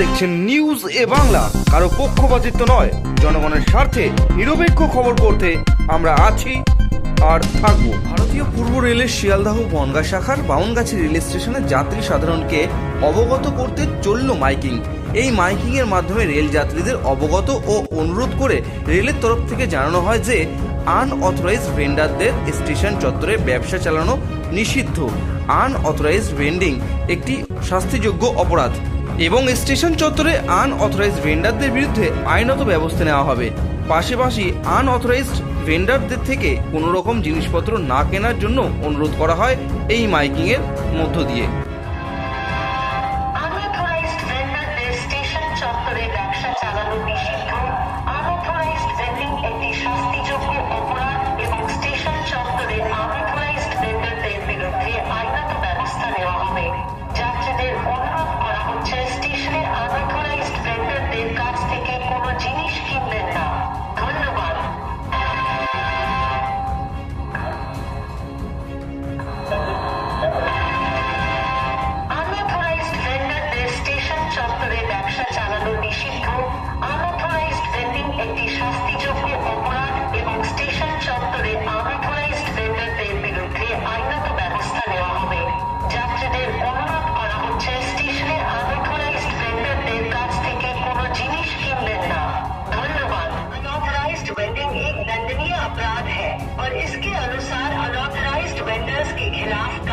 দেখছেন নিউজ এ বাংলা। কারও পক্ষপাতিত্ব নয়, জনগণের স্বার্থে নিরপেক্ষ খবর করতে আমরা আছি আর থাকব। ভারতীয় পূর্ব রেলের শিয়ালদাহ বনগা শাখার বাউনগাছি রেল স্টেশনে যাত্রী সাধারণকে অবগত করতে চলল মাইকিং। এই মাইকিং এর মাধ্যমে রেল যাত্রীদের অবগত ও অনুরোধ করে রেলের তরফ থেকে জানানো হয় যে আনঅথরাইজড ভেন্ডারদের স্টেশন চত্বরে ব্যবসা চালানো নিষিদ্ধ। আনঅথরাইজড ভেন্ডিং একটি শাস্তিযোগ্য অপরাধ। এবং স্টেশন চত্বরে আনঅথরাইজড ভেন্ডারদের বিরুদ্ধে আইনত ব্যবস্থা নেওয়া হবে। পাশাপাশি আনঅথরাইজড ভেন্ডারদের থেকে কোনো রকম জিনিসপত্র না কেনার জন্য অনুরোধ করা হয় এই মাইকিংয়ের মধ্য দিয়ে। চালানো নিষিদ্ধ Yeah.